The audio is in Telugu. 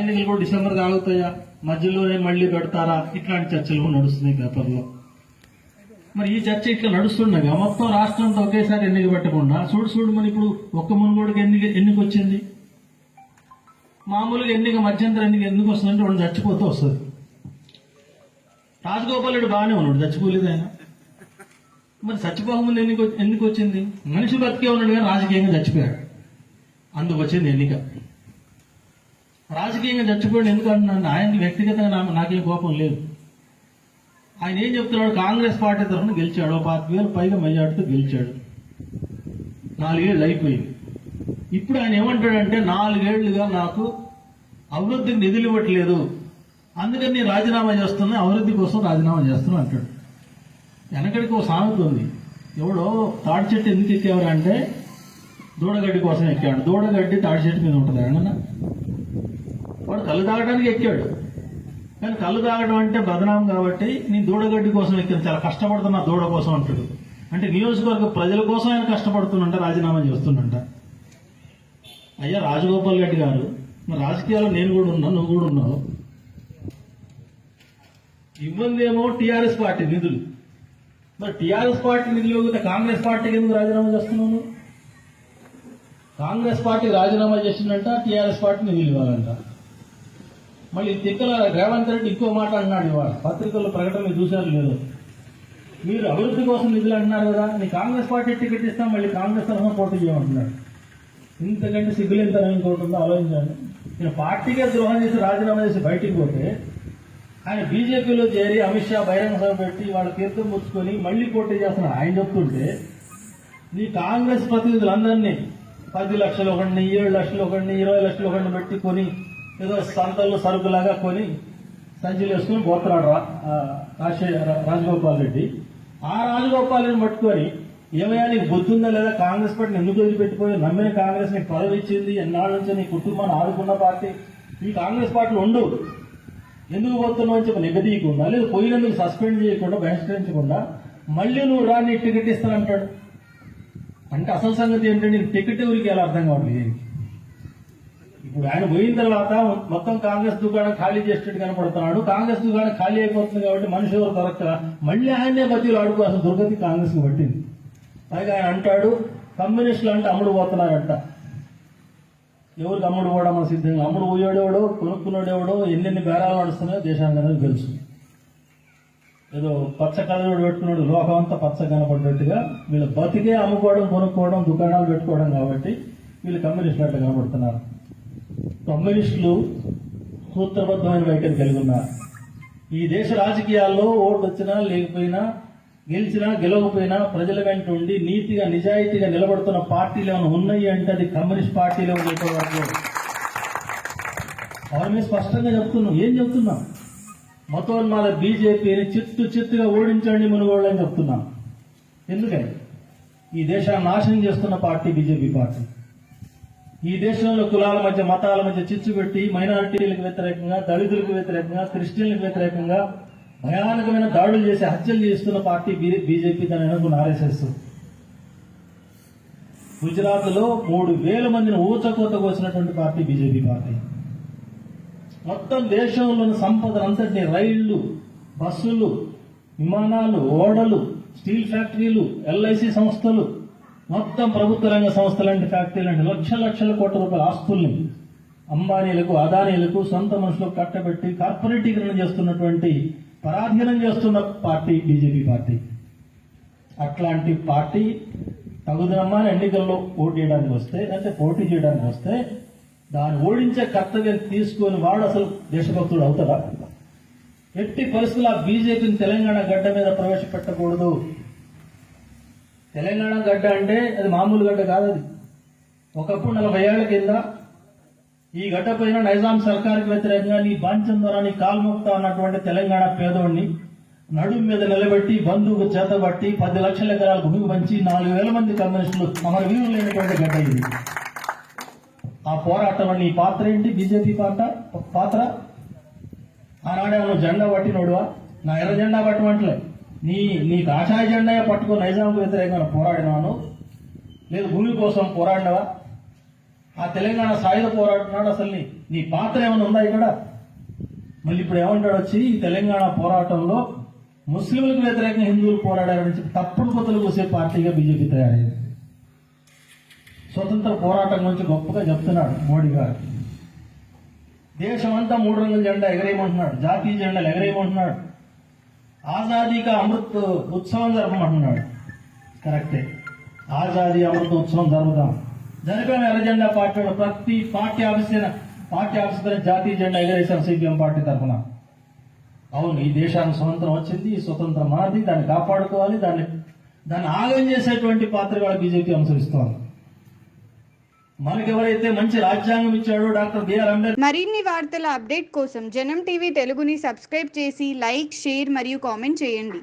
ఎన్నికలు కూడా డిసెంబర్ ఆగుతాయా మధ్యలోనే మళ్ళీ పెడతారా? ఇట్లాంటి చర్చలు కూడా నడుస్తున్నాయి పేపర్లో. మరి ఈ చర్చ ఇట్లా నడుస్తుండగా మొత్తం రాష్ట్రంతో ఒకేసారి ఎన్నిక పెట్టకుండా చూడు చూడు మరి ఇప్పుడు ఒక్క మునుగోడుకి ఎన్నిక ఎన్నిక వచ్చింది మామూలుగా ఎన్నిక మధ్యంతరం ఎన్నిక ఎందుకు వస్తుందంటే వాడు చచ్చిపోతూ వస్తుంది. రాజగోపాల్ రెడ్డి బాగానే ఉన్నాడు చచ్చిపోలేదు ఆయన. మరి చచ్చిపోకముందు ఎన్నిక ఎందుకు వచ్చింది మనిషి బతికే ఉన్నాడు కానీ రాజకీయంగా చచ్చిపోయాడు. అందుకు వచ్చింది ఎన్నిక. రాజకీయంగా చచ్చిపోయాడు ఎందుకంటున్నాను ఆయనకి వ్యక్తిగతంగా నాకేం కోపం లేదు. ఆయన ఏం చెప్తున్నాడు? కాంగ్రెస్ పార్టీ తరఫున గెలిచాడు. ఓ పాతిక వేలు పైగా మెజార్టీతో గెలిచాడు. నాలుగేళ్ళు అయిపోయింది. ఇప్పుడు ఆయన ఏమంటాడంటే నాలుగేళ్ళుగా నాకు అభివృద్ధికి నిధులు ఇవ్వట్లేదు. అందుకని నేను రాజీనామా చేస్తున్నా అభివృద్ధి కోసం రాజీనామా చేస్తున్నా అంటాడు. వెనకడికి ఒక సామెత ఉంది. ఎవడో తాడి చెట్టు ఎందుకు ఎక్కేవారు అంటే దూడగడ్డి కోసం ఎక్కాడు. దూడగడ్డి తాడి చెట్టు మీద ఉంటుంది ఏమన్నా? వాడు కళ్ళు తాగడానికి ఎక్కాడు. కానీ కళ్ళు తాగడం అంటే బదనాం కాబట్టి నేను దూడగడ్డి కోసం ఎక్కాను. చాలా కష్టపడుతున్నా దూడ కోసం అంటాడు. అంటే నియోజకవర్గ ప్రజల కోసం ఆయన కష్టపడుతున్నంట రాజీనామా చేస్తున్నంట. అయ్యా రాజగోపాల్ రెడ్డి గారు మరి రాజకీయాల్లో నేను కూడా ఉన్నా నువ్వు కూడా ఉన్నావు. ఇవ్వందేమో టీఆర్ఎస్ పార్టీ నిధులు. మరి టీఆర్ఎస్ పార్టీ నిధులు కాంగ్రెస్ పార్టీకి ఎందుకు రాజీనామా చేస్తున్నావు నువ్వు? కాంగ్రెస్ పార్టీ రాజీనామా చేసిందంట టీఆర్ఎస్ పార్టీ నిధులు మళ్ళీ తిక్కల రేవంత్ రెడ్డి ఇంకో మాట అన్నాడు ఇవాళ. పత్రికల్లో ప్రకటన చూశారు లేదు మీరు అభివృద్ధి కోసం నిధులు అంటున్నారు కదా నీ కాంగ్రెస్ పార్టీ టికెట్ ఇస్తాం మళ్ళీ కాంగ్రెస్ తరఫున పోటీ చేయమంటున్నాడు. ఇంతకంటే సిగ్గులేంతనం ఇంకోటి ఉందో ఆలోచించండి. నేను పార్టీకే ద్రోహం చేసి రాజీనామా చేసి బయటికి పోతే ఆయన బీజేపీలో చేరి అమిత్ షా బహిరంగ సభ పెట్టి వాళ్ళ తీర్థం పుచ్చుకొని మళ్ళీ పోటీ చేస్తున్నారు. ఆయన చెప్తుంటే నీ కాంగ్రెస్ ప్రతినిధులందరినీ పది లక్షలు ఒకడిని ఏడు లక్షలు ఒకడిని ఇరవై లక్షలు ఒకటిని పెట్టి కొని ఏదో సంతల్లో సరుకులాగా కొని సంచులు వేసుకుని పోతున్నాడు రా- రాజశే- రాజగోపాల్ రెడ్డి. ఆ రాజగోపాల్ రెడ్డి పట్టుకొని ఏమయ్యా నీకు బుద్ధి లేదా? కాంగ్రెస్ పార్టీని ఎందుకు వదిలిపెట్టిపోయి నమ్మిన కాంగ్రెస్ నీకు పదవి ఇచ్చింది ఎన్నాళ్ళ నుంచి నీ కుటుంబాన్ని ఆదుకున్న పార్టీ. ఈ కాంగ్రెస్ పార్టీలు ఉండు. ఎందుకు పోతున్నావు అని చెప్పి నిగదీయకుండా లేదు పోయినందుకు సస్పెండ్ చేయకుండా బహిష్కరించకుండా మళ్ళీ నువ్వు రాని టికెట్ ఇస్తానంటాడు. అంటే అసలు సంగతి ఏంటంటే టికెట్ ఎవరికి ఎలా అర్థం కావట్లేదు దీనికి. ఇప్పుడు ఆయన పోయిన తర్వాత మొత్తం కాంగ్రెస్ దుకాణం ఖాళీ చేసేట్టు కనపడుతున్నాడు. కాంగ్రెస్ దుకాణం ఖాళీ అయిపోతుంది కాబట్టి మనిషి ఎవరు దొరక మళ్ళీ ఆయనే బతిలు ఆడుకో అసలు దుర్గతి కాంగ్రెస్ పట్టింది. పైగా ఆయన అంటాడు కమ్యూనిస్టులు అంటే అమ్ముడు పోతున్నారంట. ఎవరికి అమ్ముడు పోవడం సిద్ధంగా? అమ్ముడు పోయాడేవాడో కొనుక్కున్నాడేవాడో ఎన్నెన్ని బేరాలు నడుస్తున్నాయో దేశానికి తెలుసు. ఏదో పచ్చ కలజోడు పెట్టుకున్నాడు లోకం అంతా పచ్చ కనపడ్డట్టుగా వీళ్ళు బతికే అమ్ముకోవడం కొనుక్కోవడం దుకాణాలు పెట్టుకోవడం కాబట్టి వీళ్ళు కమ్యూనిస్టులు అట్లా కనబడుతున్నారు కమ్యూనిస్టులు సూత్రబద్ధమైన వైఖరి కలిగి ఉన్నారు. ఈ దేశ రాజకీయాల్లో ఓటు వచ్చినా లేకపోయినా గెలిచినా గెలవకపోయినా ప్రజల వెంట ఉండి నీతిగా నిజాయితీగా నిలబడుతున్న పార్టీలు ఏమైనా ఉన్నాయి అంటే అది కమ్యూనిస్ట్ పార్టీలో ఉండేటువంటి వాళ్ళు స్పష్టంగా చెప్తున్నాం. ఏం చెప్తున్నాం? మతోన్మాద బీజేపీని చిత్తు చిత్తుగా ఓడించండి మునుగోళ్ళని చెప్తున్నాను. ఎందుకని? ఈ దేశాన్ని నాశనం చేస్తున్న పార్టీ బీజేపీ పార్టీ. ఈ దేశంలో కులాల మధ్య మతాల మధ్య చిచ్చు పెట్టి మైనారిటీలకు వ్యతిరేకంగా దళితులకు వ్యతిరేకంగా క్రిస్టియన్లకు వ్యతిరేకంగా భయానకమైన దాడులు చేసి హత్యలు చేస్తున్న పార్టీ బీజేపీ దాని అనుకున్న ఆర్ఎస్ఎస్ గుజరాత్లో మూడు వేల మందిని ఊచకోత కోసినటువంటి పార్టీ బీజేపీ పార్టీ. మొత్తం దేశంలోని సంపదనంతటిని రైళ్ళు బస్సులు విమానాలు ఓడలు స్టీల్ ఫ్యాక్టరీలు ఎల్ఐసి సంస్థలు మొత్తం ప్రభుత్వ రంగ సంస్థలు లాంటి ఫ్యాక్టరీలు లక్ష లక్షల కోట్ల రూపాయల ఆస్తుల్ని అంబానీలకు అదానీలకు సొంత మనుషులకు కట్టబెట్టి కార్పొరేటీకరణ చేస్తున్నటువంటి పరాధీనం చేస్తున్న పార్టీ బీజేపీ పార్టీ. అట్లాంటి పార్టీ తగుదనమ్మాని ఎన్నికల్లో పోటీ చేయడానికి వస్తే అంటే పోటీ చేయడానికి వస్తే దాన్ని ఓడించే కర్తవ్యం తీసుకొని వాడు అసలు దేశభక్తుడు అవుతాడా? ఎట్టి పరిస్థితులు ఆ బీజేపీని తెలంగాణ గడ్డ మీద ప్రవేశపెట్టకూడదు. తెలంగాణ గడ్డ అంటే అది మామూలు గడ్డ కాదు అది. ఒకప్పుడు నలభై ఏళ్ళ కింద ఈ గడ్డ పైన నైజాం సర్కార్కి వ్యతిరేకంగా నీ బాంచం ద్వారా నీ కాల్మొక్తా అన్నటువంటి తెలంగాణ పేదోడిని నడుము మీద నిలబెట్టి బంధువుకు చేతబట్టి పది లక్షల ఎకరాల భూమి పంచి నాలుగు వేల మంది కమ్యూనిస్టులు అమర వీరులు లేనటువంటి గడ్డ ఇది. ఆ పోరాటంలో నీ పాత్ర ఏంటి? బీజేపీ పాత్ర? పాత్ర? ఆనాడే నువ్వు జెండా పట్టినోడువా? నా ఎర్ర జెండా పట్టమంటలే. నీ నీ కాషాయ జెండా పట్టుకొని నైజాంకు వ్యతిరేకంగా పోరాడినాను లేదు భూమి కోసం పోరాడినవా? ఆ తెలంగాణ సాయుధ పోరాడుతున్నాడు అసలు నీ నీ పాత్ర ఏమైనా ఉందా ఇక్కడ? మళ్ళీ ఇప్పుడు ఏమంటాడు వచ్చి ఈ తెలంగాణ పోరాటంలో ముస్లింలకు వ్యతిరేకంగా హిందువులు పోరాడారని చెప్పి తప్పుడు కొత్తలు కూసే పార్టీగా బీజేపీ తయారైంది. స్వతంత్ర పోరాటం గురించి గొప్పగా చెప్తున్నాడు మోడీ గారు. దేశమంతా మూడు రంగుల జెండా ఎగరేయమంటున్నాడు. జాతీయ జెండాలు ఎగరేయమంటున్నాడు. ఆజాదీగా అమృత్ ఉత్సవం జరపమంటున్నాడు. కరెక్టే. ఆజాదీ అమృత ఉత్సవం జరుపుదాం జరిపాము ఎర్ర జెండా పార్టీలో ప్రతి పార్టీ ఆఫీస్ పార్టీ ఆఫీస్ దగ్గర జాతీయ జెండా ఎగరేసాం సిపిఎం పార్టీ తరఫున అవును ఈ దేశానికి స్వతంత్రం వచ్చింది ఈ స్వతంత్రం మనది దాన్ని కాపాడుకోవాలి దాన్ని దాన్ని ఆగం చేసేటువంటి పాత్ర కూడా బీజేపీ అనుసరిస్తోంది. మనకెవరైతే మంచి రాజ్యాంగం ఇచ్చాడో డాక్టర్ బిఆర్ అంబేద్కర్ మరిన్ని వార్తల అప్డేట్ కోసం జనం టీవీ తెలుగుని సబ్స్క్రైబ్ చేసి లైక్ షేర్ మరియు కామెంట్ చేయండి.